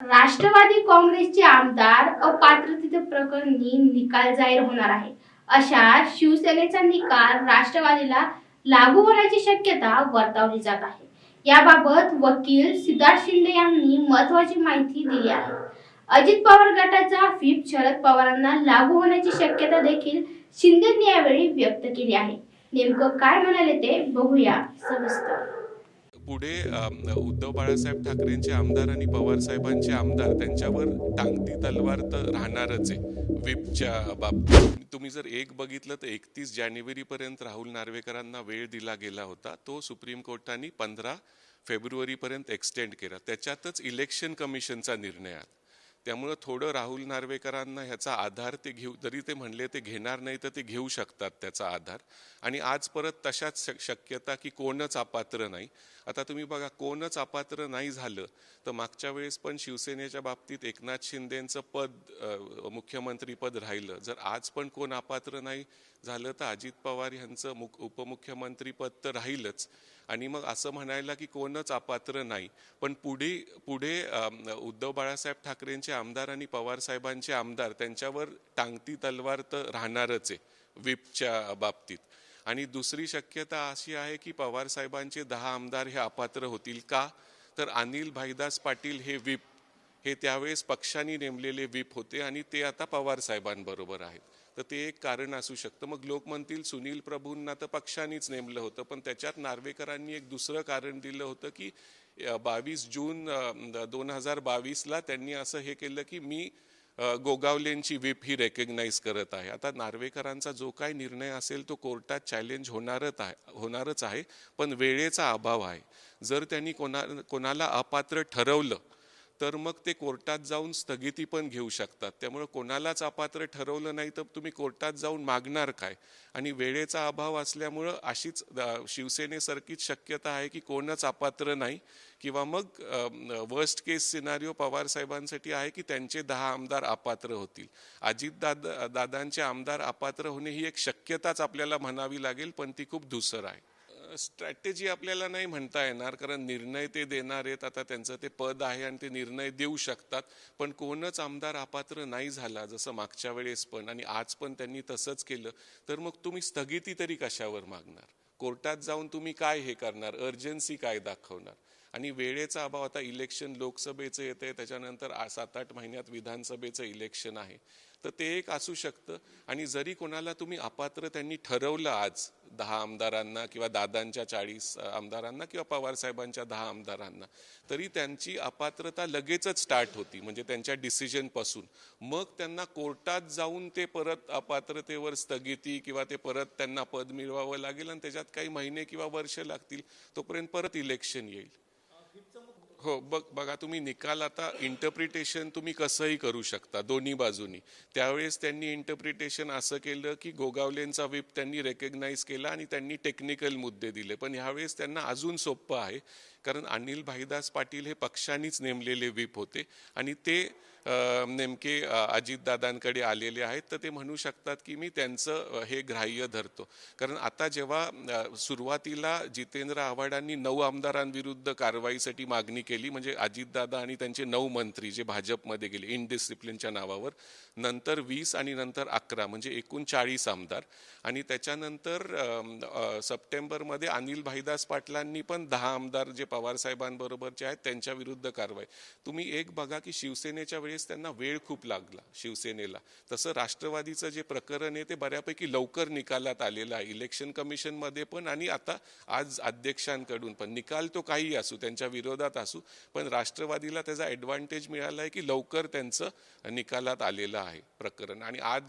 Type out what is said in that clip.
राष्ट्रवादी काँग्रेसचे आमदार अपात्रते प्रकरणी निकाल जाहीर होणार आहे. अशा शिवसेनेचा निकाल राष्ट्रवादीला लागू होण्याची शक्यता वर्तवली जात आहे. याबाबत वकील सिद्धार्थ शिंदे यांनी महत्वाची माहिती दिली आहे. अजित पवार गटाचा व्हीप शरद पवारांना लागू होण्याची शक्यता देखील शिंदेनी यावेळी व्यक्त केली आहे. नेमकं काय म्हणाले ते बघूया सविस्तर. पुढे उद्धव बाळासाहेब ठाकरेंचे आमदार आणि पवार साहेबांचे आमदार त्यांच्यावर टांगती तलवार तर राहणारच आहे विपच्या बाबतीत. तुम्ही जर एक बघितलं तर एकतीस जानेवारीपर्यंत राहुल नार्वेकरांना वेळ दिला गेला होता. तो सुप्रीम कोर्टाने पंधरा फेब्रुवारीपर्यंत एक्सटेंड केला. त्याच्यातच इलेक्शन कमिशनचा निर्णय आला. त्यामुळं थोडं राहुल नार्वेकरांना ह्याचा आधार ते घेऊ जरी ते म्हणले ते घेणार नाही तर ते घेऊ शकतात त्याचा आधार. आणि आज परत तशाच शक- शक्यता की कोणच अपात्र नाही. आता तुम्ही बघा कोणच अपात्र नाही झालं तर मागच्या वेळेस पण शिवसेनेच्या बाबतीत एकनाथ शिंदेचं पद मुख्यमंत्रीपद राहिलं. जर आज पण कोण अपात्र नाही झालं तर अजित पवार यांचं मुख उपमुख्यमंत्रीपद तर राहीलच. आणि मग असं म्हणायला की कोणच अपात्र नाही. पण पुढे पुढे उद्धव बाळासाहेब ठाकरेंचे आमदार आणि पवार साहेबांचे आमदार त्यांच्यावर टांगती तलवार तर राहणारच आहे विपच्या बाबतीत. आणि दुसरी शक्यता अशी आहे की पवार साहेबांचे दहा आमदार हे अपात्र होतील का? तर अनिल भाईदास पाटील हे विप हे त्यावेळेस पक्षाने नेमलेले विप होते आणि ते आता पवार साहेबांबरोबर आहेत. तर ते एक कारण असू शकतं. मग लोक म्हणतील सुनील प्रभूंना तर पक्षानेच नेमलं होतं पण त्याच्यात नार्वेकरांनी एक दुसरं कारण दिलं होतं की बावीस जून दोन हजार बावीसला त्यांनी असं हे केलं की मी गोगावलेंची व्हीप ही रेकग्नाईज करत आहे. आता नार्वेकरांचा जो काही निर्णय असेल तो कोर्टात चॅलेंज होणारच आहे होणारच आहे पण वेळेचा अभाव आहे. जर त्यांनी कोणा कोणाला अपात्र ठरवलं तर मग ते कोर्टात जाऊन स्थगिती पण घेऊ शकतात. त्यामुळं कोणालाच अपात्र ठरवलं नाही तर तुम्ही कोर्टात जाऊन मागणार काय? आणि वेळेचा अभाव असल्यामुळं अशीच शिवसेनेसारखीच शक्यता आहे की कोणच अपात्र नाही. किंवा मग वर्स्ट केस सिनारिओ पवार साहेबांसाठी आहे की त्यांचे दहा आमदार अपात्र होतील. अजित दादा दादांचे आमदार अपात्र होणे ही एक शक्यताच आपल्याला म्हणावी लागेल पण ती खूप धुसर आहे. स्ट्रॅटेजी आपल्याला नाही म्हणता येणार कारण निर्णय ते देणार आहेत. आता त्यांचं ते पद आहे आणि ते निर्णय देऊ शकतात. पण कोणच आमदार अपात्र नाही झाला जसं मागच्या वेळेस पण आणि आज पण त्यांनी तसंच केलं. तर मग तुम्ही स्थगिती तरी कशावर मागणार? कोर्टात जाऊन तुम्ही काय हे करणार? अर्जन्सी काय दाखवणार? आणि वेळेचा अभाव आता इलेक्शन लोकसभेचं येतं आहे त्याच्यानंतर सात आठ महिन्यात विधानसभेचं इलेक्शन आहे. तर ते एक असू शकतं. आणि जरी कोणाला तुम्ही अपात्र त्यांनी ठरवलं आज दहा आमदारांना किंवा दादांच्या चाळीस आमदारांना किंवा पवारसाहेबांच्या दहा आमदारांना. तरी त्यांची अपात्रता लगेचच स्टार्ट होती म्हणजे त्यांच्या डिसिजनपासून मग त्यांना कोर्टात जाऊन ते परत अपात्रतेवर स्थगिती किंवा ते परत त्यांना पद मिळवावं लागेल आणि त्याच्यात काही महिने किंवा वर्ष लागतील तोपर्यंत परत इलेक्शन येईल. हो बघ बघा तुम्ही निकाल आता इंटरप्रिटेशन तुम्ही कसंही करू शकता दोन्ही बाजूनी. त्यावेळेस त्यांनी इंटरप्रिटेशन असं केलं की गोगावलेंचा विप त्यांनी रेकग्नाईज केला आणि त्यांनी टेक्निकल मुद्दे दिले. पण ह्यावेळेस त्यांना अजून सोपं आहे कारण अनिल भाईदास पाटील हे पक्षानेच नेमलेले विप होते आणि ते नेमके अजितदादांकडे आलेले आहेत तर ते म्हणू शकतात की मी त्यांचं हे ग्राह्य धरतो. कारण आता जेव्हा सुरुवातीला जितेंद्र आव्हाडांनी नऊ आमदारांविरुद्ध कारवाईसाठी मागणी केली म्हणजे अजितदादा आणि त्यांचे नऊ मंत्री जे भाजपमध्ये गेले इनडिसिप्लिनच्या नावावर नंतर वीस आणि नंतर अकरा म्हणजे एकूण चाळीस आमदार. आणि त्याच्यानंतर सप्टेंबरमध्ये अनिल भाईदास पाटलांनी पण दहा आमदार जे पवारसाहेबांबरोबरचे आहेत त्यांच्या विरुद्ध कारवाई. तुम्ही एक बघा की शिवसेनेच्या वेळेस त्यांना वेळ खूप लागला शिवसेनेला. तसं राष्ट्रवादीचं जे प्रकरण आहे ते बऱ्यापैकी लवकर निकालात आलेलं आहे. इलेक्शन कमिशनमध्ये पण आणि आता आज अध्यक्षांकडून पण. निकाल तो काही असू त्यांच्या विरोधात असू पण राष्ट्रवादीला त्याचा ॲडव्हान्टेज मिळाला आहे की लवकर त्यांचं निकालात आलेलं आहे प्रकरण. आणि आज